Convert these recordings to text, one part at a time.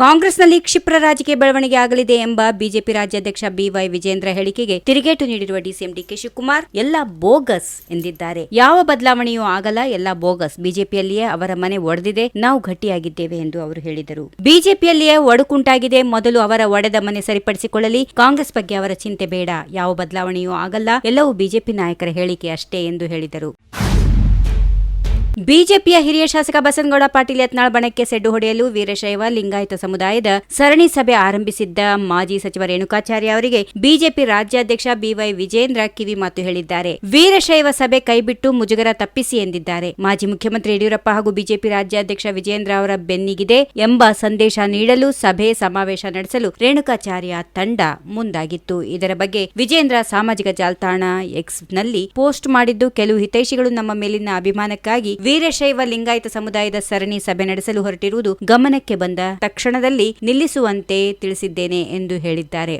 ಕಾಂಗ್ರೆಸ್ನಲ್ಲಿ ಕ್ಷಿಪ್ರ ರಾಜಕೀಯ ಬೆಳವಣಿಗೆ ಆಗಲಿದೆ ಎಂಬ ಬಿಜೆಪಿ ರಾಜ್ಯಾಧ್ಯಕ್ಷ ಬಿವೈ ವಿಜೇಂದ್ರ ಹೇಳಿಕೆಗೆ ತಿರುಗೇಟು ನೀಡಿರುವ ಡಿಸಿಎಂ ಡಿಕೆ ಶಿವಕುಮಾರ್ ಎಲ್ಲ ಬೋಗಸ್ ಎಂದಿದ್ದಾರೆ. ಯಾವ ಬದಲಾವಣೆಯೂ ಆಗಲ್ಲ, ಎಲ್ಲ ಬೋಗಸ್. ಬಿಜೆಪಿಯಲ್ಲಿಯೇ ಅವರ ಮನೆ ಒಡೆದಿದೆ, ನಾವು ಗಟ್ಟಿಯಾಗಿದ್ದೇವೆ ಎಂದು ಅವರು ಹೇಳಿದರು. ಬಿಜೆಪಿಯಲ್ಲಿಯೇ ಒಡಕುಂಟಾಗಿದೆ, ಮೊದಲು ಅವರ ಒಡೆದ ಮನೆ ಸರಿಪಡಿಸಿಕೊಳ್ಳಲಿ, ಕಾಂಗ್ರೆಸ್ ಬಗ್ಗೆ ಅವರ ಚಿಂತೆ ಬೇಡ. ಯಾವ ಬದಲಾವಣೆಯೂ ಆಗಲ್ಲ, ಎಲ್ಲವೂ ಬಿಜೆಪಿ ನಾಯಕರ ಹೇಳಿಕೆ ಅಷ್ಟೇ ಎಂದು ಹೇಳಿದರು. ಬಿಜೆಪಿಯ ಹಿರಿಯ ಶಾಸಕ ಬಸನಗೌಡ ಪಾಟೀಲ್ ಯತ್ನಾಳ್ ಬಣಕ್ಕೆ ಸೆಡ್ಡು ಹೊಡೆಯಲು ವೀರಶೈವ ಲಿಂಗಾಯತ ಸಮುದಾಯದ ಸರಣಿ ಸಭೆ ಆರಂಭಿಸಿದ್ದ ಮಾಜಿ ಸಚಿವ ರೇಣುಕಾಚಾರ್ಯ ಅವರಿಗೆ ಬಿಜೆಪಿ ರಾಜ್ಯಾಧ್ಯಕ್ಷ ಬಿವೈ ವಿಜೇಂದ್ರ ಕಿವಿ ಮಾತು ಹೇಳಿದ್ದಾರೆ. ವೀರಶೈವ ಸಭೆ ಕೈಬಿಟ್ಟು ಮುಜುಗರ ತಪ್ಪಿಸಿ ಎಂದಿದ್ದಾರೆ. ಮಾಜಿ ಮುಖ್ಯಮಂತ್ರಿ ಯಡಿಯೂರಪ್ಪ ಹಾಗೂ ಬಿಜೆಪಿ ರಾಜ್ಯಾಧ್ಯಕ್ಷ ವಿಜೇಂದ್ರ ಅವರ ಬೆನ್ನಿಗಿದೆ ಎಂಬ ಸಂದೇಶ ನೀಡಲು ಸಭೆ ಸಮಾವೇಶ ನಡೆಸಲು ರೇಣುಕಾಚಾರ್ಯ ತಂಡ ಮುಂದಾಗಿತ್ತು. ಇದರ ಬಗ್ಗೆ ವಿಜೇಂದ್ರ ಸಾಮಾಜಿಕ ಜಾಲತಾಣ ಎಕ್ಸ್ನಲ್ಲಿ ಪೋಸ್ಟ್ ಮಾಡಿದ್ದು, ಕೆಲವು ಹಿತೈಷಿಗಳು ನಮ್ಮ ಮೇಲಿನ ಅಭಿಮಾನಕ್ಕಾಗಿ ವೀರಶೈವ ಲಿಂಗಾಯತ ಸಮುದಾಯದ ಸರಣಿ ಸಭೆ ನಡೆಸಲು ಹೊರಟಿರುವುದು ಗಮನಕ್ಕೆ ಬಂದ ತಕ್ಷಣದಲ್ಲಿ ನಿಲ್ಲಿಸುವಂತೆ ತಿಳಿಸಿದ್ದೇನೆ ಎಂದು ಹೇಳಿದ್ದಾರೆ.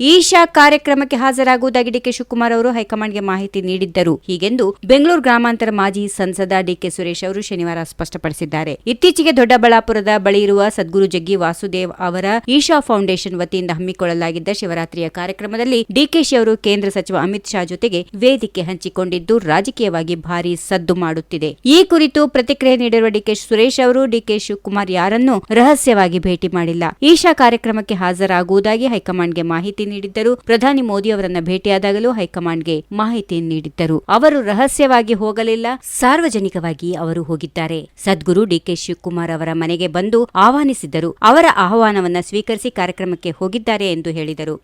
ಈಶಾ ಕಾರ್ಯಕ್ರಮಕ್ಕೆ ಹಾಜರಾಗುವುದಾಗಿ ಡಿಕೆ ಶಿವಕುಮಾರ್ ಅವರು ಹೈಕಮಾಂಡ್ಗೆ ಮಾಹಿತಿ ನೀಡಿದ್ದರು. ಹೀಗೆಂದು ಬೆಂಗಳೂರು ಗ್ರಾಮಾಂತರ ಮಾಜಿ ಸಂಸದ ಡಿಕೆ ಸುರೇಶ್ ಅವರು ಶನಿವಾರ ಸ್ಪಷ್ಟಪಡಿಸಿದ್ದಾರೆ. ಇತ್ತೀಚೆಗೆ ದೊಡ್ಡಬಳ್ಳಾಪುರದ ಬಳಿ ಇರುವ ಸದ್ಗುರು ಜಗ್ಗಿ ವಾಸುದೇವ್ ಅವರ ಈಶಾ ಫೌಂಡೇಶನ್ ವತಿಯಿಂದ ಹಮ್ಮಿಕೊಳ್ಳಲಾಗಿದ್ದ ಶಿವರಾತ್ರಿಯ ಕಾರ್ಯಕ್ರಮದಲ್ಲಿ ಡಿಕೆಶಿ ಅವರು ಕೇಂದ್ರ ಸಚಿವ ಅಮಿತ್ ಶಾ ಜೊತೆಗೆ ವೇದಿಕೆ ಹಂಚಿಕೊಂಡಿದ್ದು ರಾಜಕೀಯವಾಗಿ ಭಾರಿ ಸದ್ದು ಮಾಡುತ್ತಿದೆ. ಈ ಕುರಿತು ಪ್ರತಿಕ್ರಿಯೆ ನೀಡಿರುವ ಡಿಕೆ ಸುರೇಶ್ ಅವರು ಡಿಕೆ ಶಿವಕುಮಾರ್ ಯಾರನ್ನೂ ರಹಸ್ಯವಾಗಿ ಭೇಟಿ ಮಾಡಿಲ್ಲ. ಈಶಾ ಕಾರ್ಯಕ್ರಮಕ್ಕೆ ಹಾಜರಾಗುವುದಾಗಿ ಹೈಕಮಾಂಡ್ಗೆ ಮಾಹಿತಿ ನೀಡಿದ್ದರು. ಪ್ರಧಾನಿ ಮೋದಿ ಅವರನ್ನ ಭೇಟಿಯಾದಾಗಲೂ ಹೈಕಮಾಂಡ್ಗೆ ಮಾಹಿತಿ ನೀಡಿದ್ದರು. ಅವರು ರಹಸ್ಯವಾಗಿ ಹೋಗಲಿಲ್ಲ. ಸಾರ್ವಜನಿಕವಾಗಿ ಅವರು ಹೋಗಿದ್ದಾರೆ. ಸದ್ಗುರು ಡಿಕೆ ಶಿವಕುಮಾರ್ ಅವರ ಮನೆಗೆ ಬಂದು ಆಹ್ವಾನಿಸಿದ್ದರು. ಅವರ ಆಹ್ವಾನವನ್ನ ಸ್ವೀಕರಿಸಿ ಕಾರ್ಯಕ್ರಮಕ್ಕೆ ಹೋಗಿದ್ದಾರೆ ಎಂದು ಹೇಳಿದರು.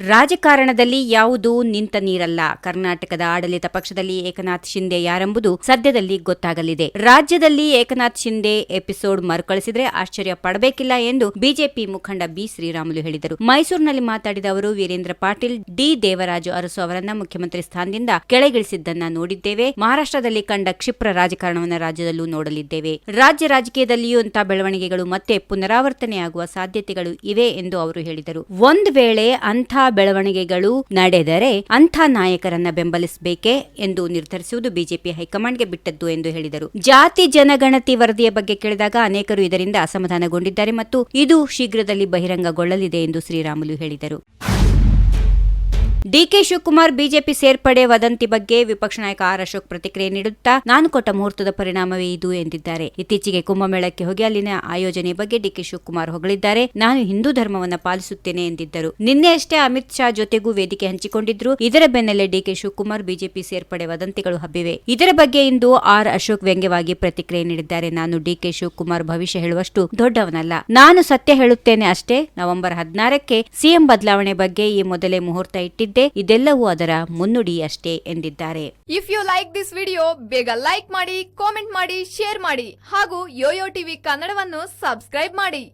ರಾಜಕಾರಣದಲ್ಲಿ ಯಾವುದು ನಿಂತ ನೀರಲ್ಲ. ಕರ್ನಾಟಕದ ಆಡಳಿತ ಪಕ್ಷದಲ್ಲಿ ಏಕನಾಥ್ ಶಿಂದೆ ಯಾರೆಂಬುದು ಸದ್ಯದಲ್ಲಿ ಗೊತ್ತಾಗಲಿದೆ. ರಾಜ್ಯದಲ್ಲಿ ಏಕನಾಥ್ ಶಿಂದೆ ಎಪಿಸೋಡ್ ಮರುಕಳಿಸಿದ್ರೆ ಆಶ್ಚರ್ಯ ಪಡಬೇಕಿಲ್ಲ ಎಂದು ಬಿಜೆಪಿ ಮುಖಂಡ ಬಿ ಶ್ರೀರಾಮುಲು ಹೇಳಿದರು. ಮೈಸೂರಿನಲ್ಲಿ ಮಾತಾಡಿದ ಅವರು, ವೀರೇಂದ್ರ ಪಾಟೀಲ್ ಡಿ ದೇವರಾಜು ಅರಸು ಅವರನ್ನ ಮುಖ್ಯಮಂತ್ರಿ ಸ್ಥಾನದಿಂದ ಕೆಳಗಿಳಿಸಿದ್ದನ್ನ ನೋಡಿದ್ದೇವೆ. ಮಹಾರಾಷ್ಟ್ರದಲ್ಲಿ ಕಂಡ ಕ್ಷಿಪ್ರ ರಾಜಕಾರಣವನ್ನು ರಾಜ್ಯದಲ್ಲೂ ನೋಡಲಿದ್ದೇವೆ. ರಾಜ್ಯ ರಾಜಕೀಯದಲ್ಲಿಯೂ ಇಂತಹ ಬೆಳವಣಿಗೆಗಳು ಮತ್ತೆ ಪುನರಾವರ್ತನೆಯಾಗುವ ಸಾಧ್ಯತೆಗಳು ಇವೆ ಎಂದು ಅವರು ಹೇಳಿದರು. ಒಂದು ವೇಳೆ ಅಂಥ ಬೆಳವಣಿಗೆಗಳು ನಡೆದರೆ ಅಂಥ ನಾಯಕರನ್ನ ಬೆಂಬಲಿಸಬೇಕೆ ಎಂದು ನಿರ್ಧರಿಸುವುದು ಬಿಜೆಪಿ ಹೈಕಮಾಂಡ್ಗೆ ಬಿಟ್ಟದ್ದು ಎಂದು ಹೇಳಿದರು. ಜಾತಿ ಜನಗಣತಿ ವರದಿಯ ಬಗ್ಗೆ ಕೇಳಿದಾಗ ಅನೇಕರು ಇದರಿಂದ ಅಸಮಾಧಾನಗೊಂಡಿದ್ದಾರೆ ಮತ್ತು ಇದು ಶೀಘ್ರದಲ್ಲಿ ಬಹಿರಂಗಗೊಳ್ಳಲಿದೆ ಎಂದು ಶ್ರೀರಾಮುಲು ಹೇಳಿದರು. ಡಿಕೆ ಶಿವಕುಮಾರ್ ಬಿಜೆಪಿ ಸೇರ್ಪಡೆ ವದಂತಿ ಬಗ್ಗೆ ವಿಪಕ್ಷ ನಾಯಕ ಆರ್ ಅಶೋಕ್ ಪ್ರತಿಕ್ರಿಯೆ ನೀಡುತ್ತಾ ನಾನು ಕೊಟ್ಟ ಮುಹೂರ್ತದ ಪರಿಣಾಮವೇ ಇದು ಎಂದಿದ್ದಾರೆ. ಇತ್ತೀಚೆಗೆ ಕುಂಭಮೇಳಕ್ಕೆ ಹೋಗಿ ಅಲ್ಲಿನ ಆಯೋಜನೆ ಬಗ್ಗೆ ಡಿಕೆ ಶಿವಕುಮಾರ್ ಹೊಗಳಿದ್ದಾರೆ. ನಾನು ಹಿಂದೂ ಧರ್ಮವನ್ನು ಪಾಲಿಸುತ್ತೇನೆ ಎಂದಿದ್ದರು. ನಿನ್ನೆಯಷ್ಟೇ ಅಮಿತ್ ಶಾ ಜೊತೆಗೂ ವೇದಿಕೆ ಹಂಚಿಕೊಂಡಿದ್ರು. ಇದರ ಬೆನ್ನಲ್ಲೇ ಡಿಕೆ ಶಿವಕುಮಾರ್ ಬಿಜೆಪಿ ಸೇರ್ಪಡೆ ವದಂತಿಗಳು ಹಬ್ಬಿವೆ. ಇದರ ಬಗ್ಗೆ ಇಂದು ಆರ್ ಅಶೋಕ್ ವ್ಯಂಗ್ಯವಾಗಿ ಪ್ರತಿಕ್ರಿಯೆ ನೀಡಿದ್ದಾರೆ. ನಾನು ಡಿಕೆ ಶಿವಕುಮಾರ್ ಭವಿಷ್ಯ ಹೇಳುವಷ್ಟು ದೊಡ್ಡವನಲ್ಲ. ನಾನು ಸತ್ಯ ಹೇಳುತ್ತೇನೆ ಅಷ್ಟೇ. ನವೆಂಬರ್ ಹದಿನಾರಕ್ಕೆ ಸಿಎಂ ಬದಲಾವಣೆ ಬಗ್ಗೆ ಈ ಮೊದಲೇ ಮುಹೂರ್ತ ಇಟ್ಟಿದ್ದೆ. ಇದೆಲ್ಲವೂ ಅದರ ಮುನ್ನುಡಿ ಅಷ್ಟೇ ಎಂದಿದ್ದಾರೆ. If you like this video ಬೇಗ ಲೈಕ್ ಮಾಡಿ ಕಾಮೆಂಟ್ ಮಾಡಿ ಶೇರ್ ಮಾಡಿ, ಹಾಗೂ ಯೋಯೋ ಟಿವಿ ಕನ್ನಡವನ್ನು ಸಬ್ಸ್ಕ್ರೈಬ್ ಮಾಡಿ.